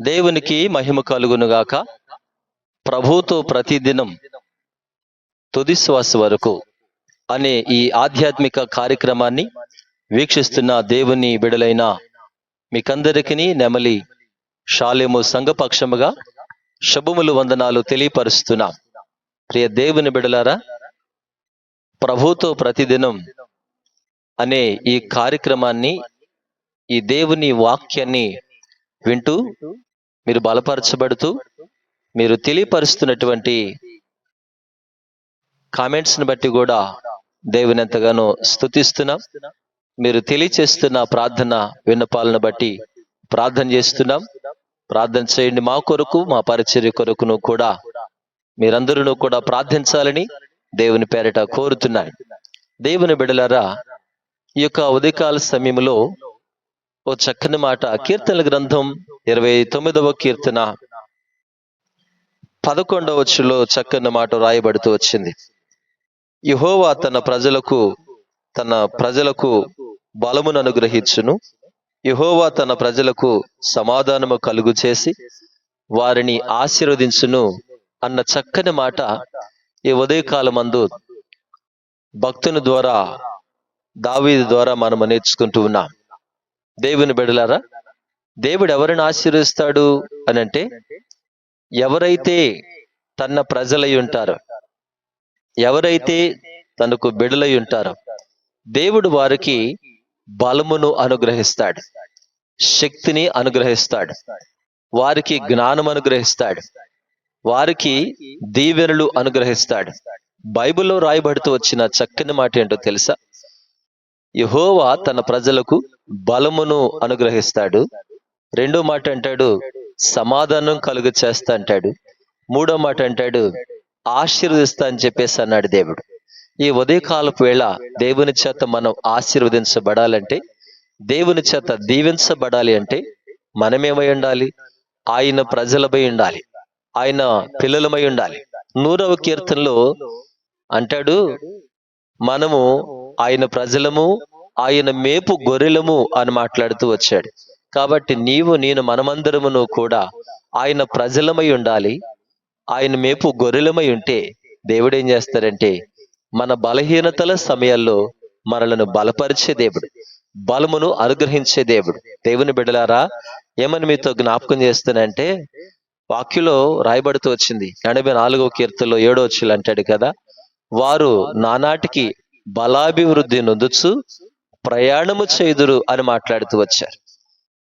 దేవునికి మహిమ కలుగునుగాక ప్రభుతో ప్రతిదినం తుది శ్వాస వరకు అనే ఈ ఆధ్యాత్మిక కార్యక్రమాన్ని వీక్షిస్తున్న దేవుని బిడలైన మీకందరికీ నెమలి షాలేము సంఘపక్షముగా శుభములు వందనాలు తెలియపరుస్తున్నాం. ప్రియ దేవుని బిడలారా ప్రభుతో ప్రతిదినం అనే ఈ కార్యక్రమాన్ని ఈ దేవుని వాక్యాన్ని వింటూ మీరు బలపరచబడుతూ మీరు తెలియపరుస్తున్నటువంటి కామెంట్స్ని బట్టి కూడా దేవుని ఎంతగానో స్థుతిస్తున్నాం మీరు తెలియచేస్తున్న ప్రార్థన విన్నపాలను బట్టి ప్రార్థన చేస్తున్నాం. ప్రార్థన చేయండి మా కొరకు మా పరిచర్య కొరకును కూడా మీరందరూ కూడా ప్రార్థించాలని దేవుని పేరట కోరుతున్నాను దేవుని బిడలారా ఈ యొక్క ఉదయకాల సమయంలో ఓ చక్కని మాట కీర్తనల గ్రంథం ఇరవై తొమ్మిదవ కీర్తన. పదకొండవ వచ్చులో చక్కని మాట రాయబడుతూ వచ్చింది. యహోవా తన ప్రజలకు తన ప్రజలకు బలమును అనుగ్రహించును. యహోవా తన ప్రజలకు సమాధానము కలుగు చేసి వారిని ఆశీర్వదించును అన్న చక్కని మాట ఈ ఉదయకాలమందు భక్తుని ద్వారా దావీది ద్వారా మనము నేర్చుకుంటూ ఉన్నాం. దేవుని బిడలారా దేవుడు ఎవరిని ఆశీర్వదిస్తాడు అని అంటే ఎవరైతే తన ప్రజలై ఉంటారో ఎవరైతే తనకు బిడలై ఉంటారో దేవుడు వారికి బలమును అనుగ్రహిస్తాడు శక్తిని అనుగ్రహిస్తాడు వారికి జ్ఞానం అనుగ్రహిస్తాడు వారికి దీవెనలు అనుగ్రహిస్తాడు. బైబిల్లో రాయబడుతూ వచ్చిన చక్కని మాట ఏంటో తెలుసా? యహోవా తన ప్రజలకు బలమును అనుగ్రహిస్తాడు. రెండో మాట అంటాడు సమాధానం కలుగు చేస్తా అంటాడు. మూడో మాట అంటాడు ఆశీర్వదిస్తా అని చెప్పేసి అన్నాడు దేవుడు. ఈ ఉదయకాలపు వేళ దేవుని చేత మనం ఆశీర్వదించబడాలంటే దేవుని చేత దీవించబడాలి అంటే మనమేమై ఉండాలి? ఆయన ప్రజలపై ఉండాలి. ఆయన పిల్లలమై ఉండాలి. నూరవ కీర్తనలో అంటాడు మనము ఆయన ప్రజలము ఆయన మేపు గొర్రెలము అని మాట్లాడుతూ వచ్చాడు. కాబట్టి నీవు నేను మనమందరమును కూడా ఆయన ప్రజలమై ఉండాలి. ఆయన మేపు గొర్రెలమై ఉంటే దేవుడు ఏం చేస్తారంటే మన బలహీనతల సమయాల్లో మనలను బలపరిచే దేవుడు బలమును అనుగ్రహించే దేవుడు. దేవుని బిడలారా ఏమని మీతో జ్ఞాపకం చేస్తానంటే వాక్యులో రాయబడుతూ వచ్చింది. ఎనభై నాలుగో కీర్తనలో ఏడో వచ్చులు అంటాడు కదా వారు నానాటికి బలాభివృద్ధి నొందుచు ప్రయాణము చేదురు అని మాట్లాడుతూ వచ్చారు.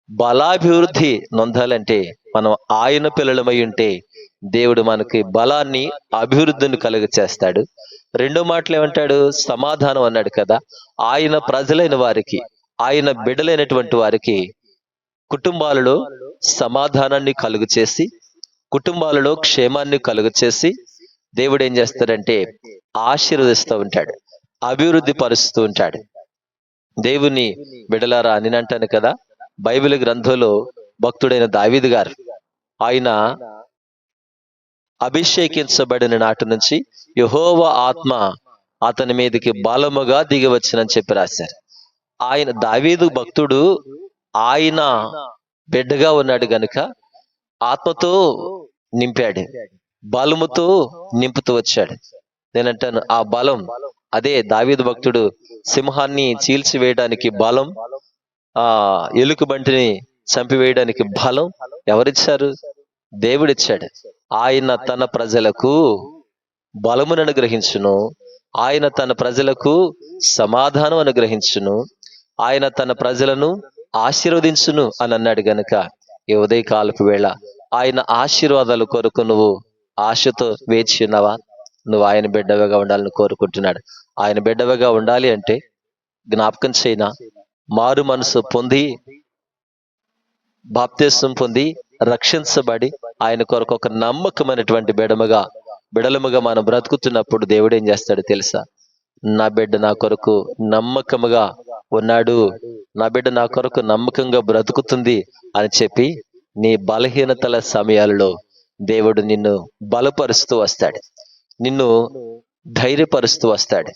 బలాభివృద్ధి నొందాలంటే మనం ఆయన పిల్లలమై ఉంటే దేవుడు మనకి బలాన్ని అభివృద్ధిని కలుగ చేస్తాడు. రెండో మాటలు ఏమంటాడు? సమాధానం అన్నాడు కదా. ఆయన ప్రజలైన వారికి ఆయన బిడలైనటువంటి వారికి కుటుంబాలలో సమాధానాన్ని కలుగు చేసి కుటుంబాలలో క్షేమాన్ని కలుగు చేసి దేవుడు ఏం చేస్తాడంటే ఆశీర్వదిస్తూ ఉంటాడు. అభివృద్ధి పరుస్తూ ఉంటాడు. దేవుని బిడలారా అని అంటాను కదా బైబిల్ గ్రంథంలో భక్తుడైన దావీదు గారు ఆయన అభిషేకించబడిన నాటి నుంచి యహోవ ఆత్మ అతని మీదకి బలముగా దిగివచ్చునని చెప్పి రాశారు. ఆయన దావీదు భక్తుడు ఆయన బిడ్డగా ఉన్నాడు గనుక ఆత్మతో నింపాడు బలముతో నింపుతూ వచ్చాడు. నేనంటాను ఆ బలం అదే దావీదు భక్తుడు సింహాన్ని చీల్చివేయడానికి బలం ఆ ఎలుక బంటిని చంపివేయడానికి బలం ఎవరిచ్చారు? దేవుడిచ్చాడు. ఆయన తన ప్రజలకు బలమును అనుగ్రహించును. ఆయన తన ప్రజలకు సమాధానం అనుగ్రహించును. ఆయన తన ప్రజలను ఆశీర్వదించును అని అన్నాడు గనుక ఈ ఉదయకాలపు వేళ ఆయన ఆశీర్వాదాలు కొరకు నువ్వు ఆశతో వేచి ఉన్నావా? నువ్వు ఆయన బిడ్డవగా ఉండాలని కోరుకుంటున్నాడు. ఆయన బిడ్డవగా ఉండాలి అంటే జ్ఞాపకం చేయనా మారు మనసు పొంది బాప్తీసం పొంది రక్షించబడి ఆయన కొరకు ఒక నమ్మకమైనటువంటి బిడముగా బిడలముగా మనం బ్రతుకుతున్నప్పుడు దేవుడు ఏం చేస్తాడు తెలుసా? నా బిడ్డ నా కొరకు నమ్మకముగా ఉన్నాడు. నా బిడ్డ నా కొరకు నమ్మకంగా బ్రతుకుతుంది అని చెప్పి నీ బలహీనతల సమయాలలో దేవుడు నిన్ను బలపరుస్తూ వస్తాడు. నిన్ను ధైర్యపరుస్తూ వస్తాడు.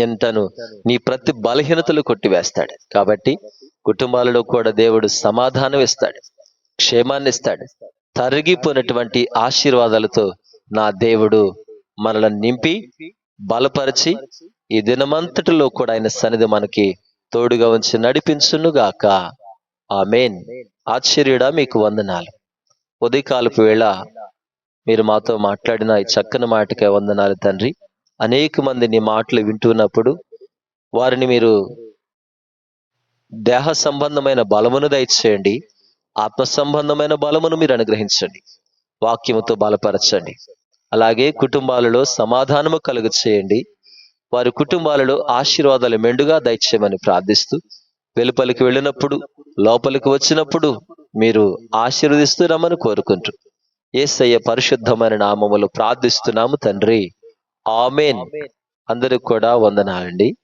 ఎంతను నీ ప్రతి బలహీనతలు కొట్టివేస్తాడు. కాబట్టి కుటుంబాలలో కూడా దేవుడు సమాధానం ఇస్తాడు. క్షేమాన్ని ఇస్తాడు. తరిగిపోయినటువంటి ఆశీర్వాదాలతో నా దేవుడు మనల్ని నింపి బలపరిచి ఈ దినమంతటిలో కూడా ఆయన సన్నిధి మనకి తోడుగా ఉంచి నడిపించునుగాక. ఆమెన్. ఆశ్చర్యుడా మీకు వందనాలు. ఉదయకాలపు వేళ మీరు మాతో మాట్లాడిన ఈ చక్కని మాటకే వందనాలు తండ్రి. అనేక మంది నీ మాటలు వింటున్నప్పుడు వారిని మీరు దేహ సంబంధమైన బలమును దయచేయండి. ఆత్మ సంబంధమైన బలమును మీరు అనుగ్రహించండి. వాక్యముతో బలపరచండి. అలాగే కుటుంబాలలో సమాధానము కలుగు చేయండి వారి కుటుంబాలలో ఆశీర్వాదాలు మెండుగా దయచేయమని ప్రార్థిస్తూ వెలుపలికి వెళ్ళినప్పుడు లోపలికి వచ్చినప్పుడు మీరు ఆశీర్వదిస్తూ రమ్మని కోరుకుంటున్నారు ఏసయ్య పరిశుద్ధమైన నామములు ప్రార్థిస్తున్నాము తండ్రి. ఆమెన్. అందరికి కూడా వందనాలండి.